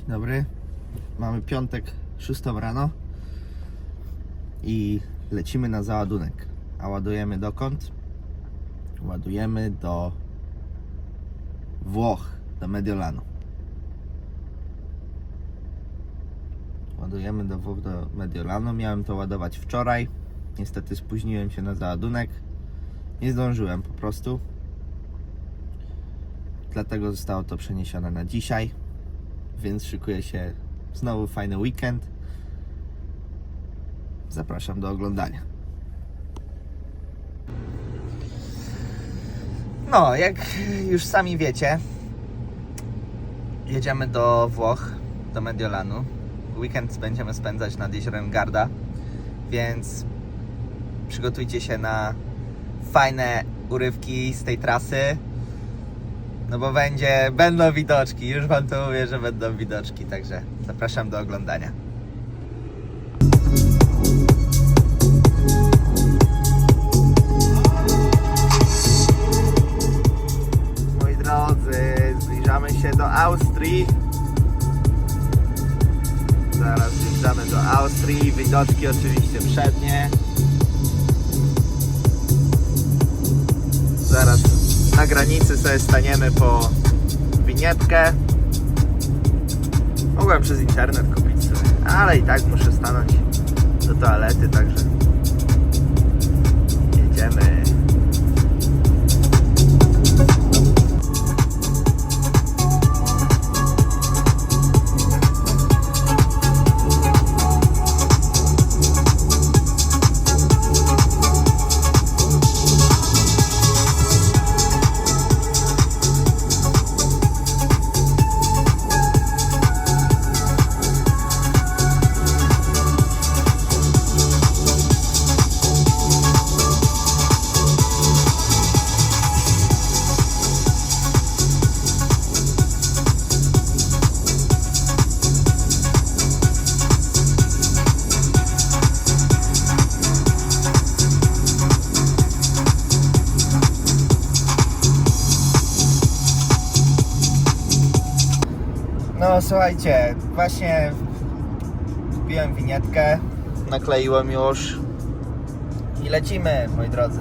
Dzień dobry. Mamy piątek, 6 rano i lecimy na załadunek. A ładujemy dokąd? Ładujemy do Włoch, do Mediolanu. Ładujemy do Włoch, do Mediolanu. Miałem to ładować wczoraj. Niestety spóźniłem się na załadunek. Nie zdążyłem po prostu. Dlatego zostało to przeniesione na dzisiaj więc szykuje się znowu fajny weekend. Zapraszam do oglądania. No, jak już sami wiecie, jedziemy do Włoch, do Mediolanu. Weekend będziemy spędzać nad jeziorem Garda, więc przygotujcie się na fajne urywki z tej trasy. No bo będzie, będą widoczki, już wam to mówię, że będą widoczki, także zapraszam do oglądania. Moi drodzy, zbliżamy się do Austrii. Zaraz zjeżdżamy do Austrii, widoczki oczywiście przednie. Zaraz na granicy sobie staniemy po winietkę. Mogłem przez internet kupić sobie, ale i tak muszę stanąć do toalety, także No słuchajcie, właśnie wbiłem winietkę, nakleiłem już i lecimy, moi drodzy.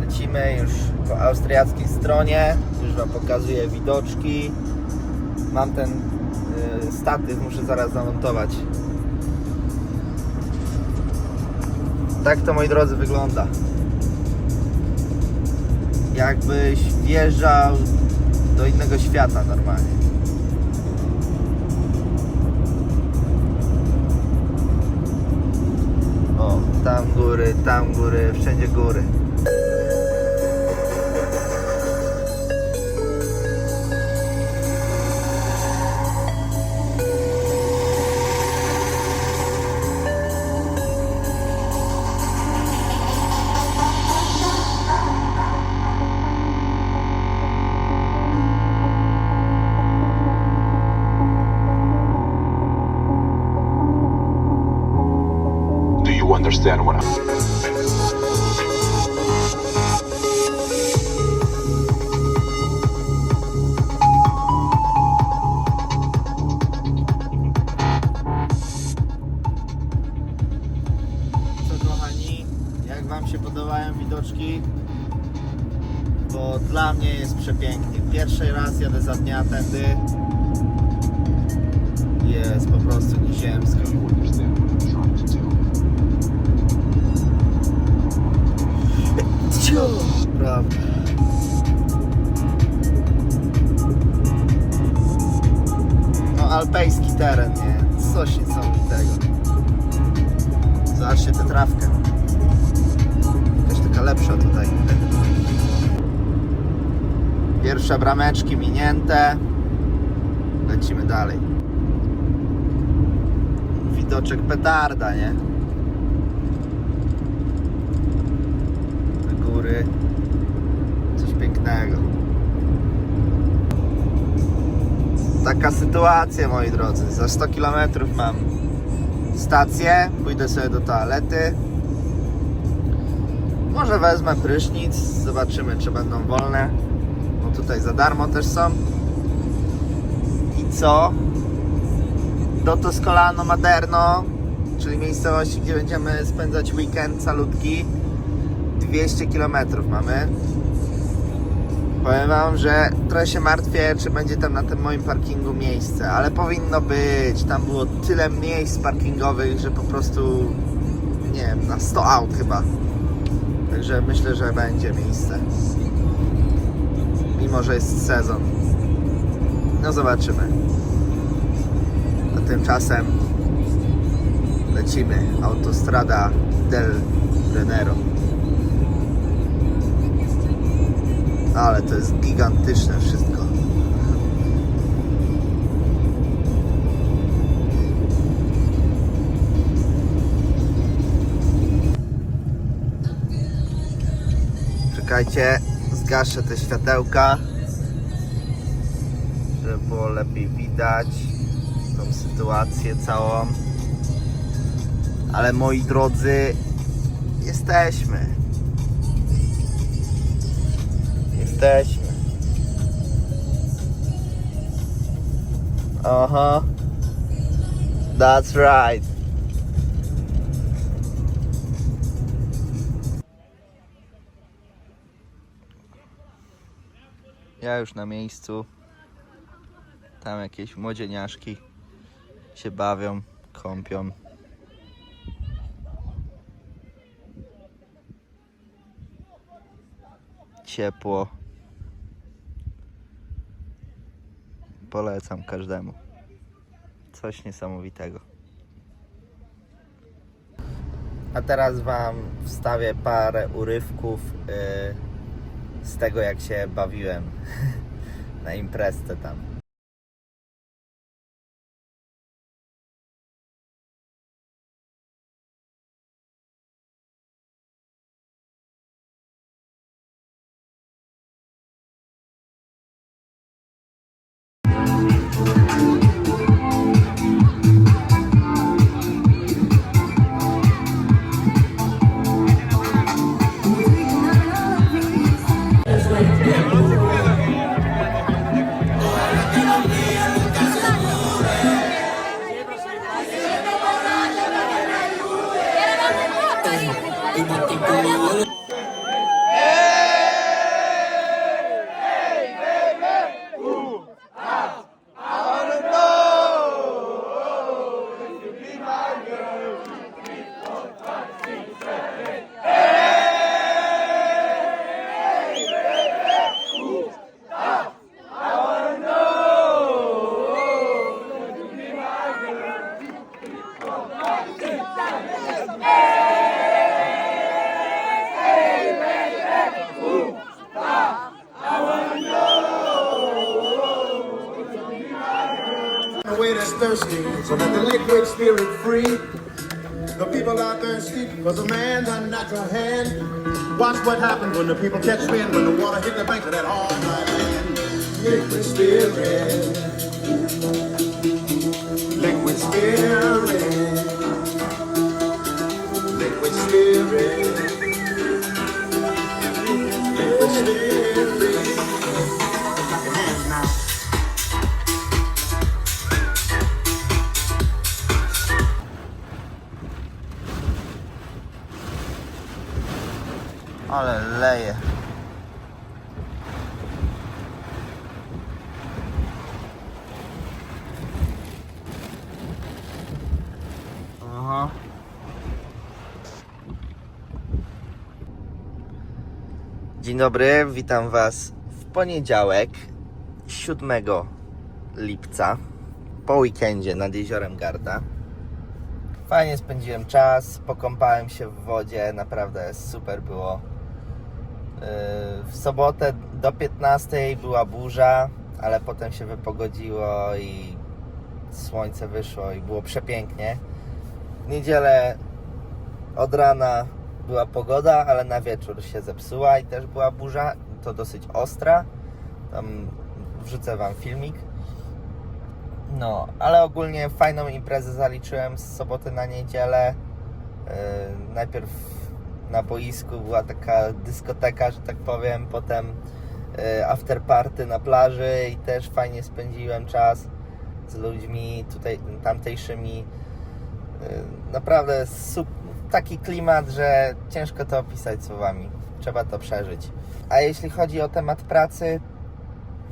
Lecimy już po austriackiej stronie, już Wam pokazuję widoczki. Mam ten y, statyw, muszę zaraz zamontować. Tak to, moi drodzy, wygląda. Jakbyś wjeżdżał do innego świata normalnie. Góry, tam góry, wszędzie góry. Do you understand what I'm prostu to do? Prawda. No alpejski teren, nie? Coś niesamowitego. Zobaczcie tę trawkę. Jakaś taka lepsza tutaj. Pierwsze brameczki minięte. Lecimy dalej. Widoczek petarda, nie? Te góry. Coś pięknego. Taka sytuacja, moi drodzy. Za 100 km mam stację. Pójdę sobie do toalety. Może wezmę prysznic. Zobaczymy, czy będą wolne. Bo tutaj za darmo też są. I co? Do Toscolano Maderno, czyli miejscowości, gdzie będziemy spędzać weekend calutki. 200 km mamy. Powiem wam, że trochę się martwię, czy będzie tam na tym moim parkingu miejsce, ale powinno być. Tam było tyle miejsc parkingowych, że po prostu nie wiem, na 100 aut chyba. Także myślę, że będzie miejsce. Mimo, że jest sezon. No zobaczymy. Tymczasem lecimy. Autostrada del Renero. Ale to jest gigantyczne wszystko. Czekajcie, zgaszę te światełka, żeby było lepiej widać tą sytuację całą. Ale moi drodzy, jesteśmy. Jesteśmy. Aha. That's right. Ja już na miejscu. Tam jakieś młodzieniaszki się bawią, kąpią. Ciepło. Polecam każdemu. Coś niesamowitego. A teraz Wam wstawię parę urywków yy, z tego, jak się bawiłem na imprezce tam. Thirsty, so let the liquid spirit free. The people are thirsty because a man's unnatural hand. Watch what happens when the people catch wind, when the water hit the banks of that hard land. Liquid spirit. Liquid spirit. Ale leje. Dzień dobry, witam Was w poniedziałek 7 lipca po weekendzie nad jeziorem Garda. Fajnie spędziłem czas, pokąpałem się w wodzie, naprawdę super było. W sobotę do 15 była burza, ale potem się wypogodziło i słońce wyszło i było przepięknie. W niedzielę od rana była pogoda, ale na wieczór się zepsuła i też była burza, to dosyć ostra. Tam wrzucę Wam filmik. No, ale ogólnie fajną imprezę zaliczyłem z soboty na niedzielę. Yy, najpierw na boisku była taka dyskoteka, że tak powiem, potem yy, after party na plaży i też fajnie spędziłem czas. z ludźmi tutaj tamtejszymi. Y, Naprawdę taki klimat, że ciężko to opisać słowami. Trzeba to przeżyć. A jeśli chodzi o temat pracy,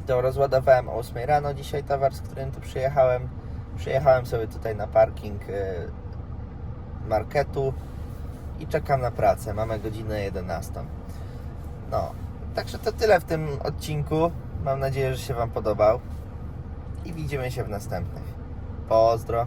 to rozładowałem o 8 rano dzisiaj towar, z którym tu przyjechałem. Przyjechałem sobie tutaj na parking y, marketu i czekam na pracę. Mamy godzinę 11. No, także to tyle w tym odcinku. Mam nadzieję, że się Wam podobał. I widzimy się w następnych. Pozdro.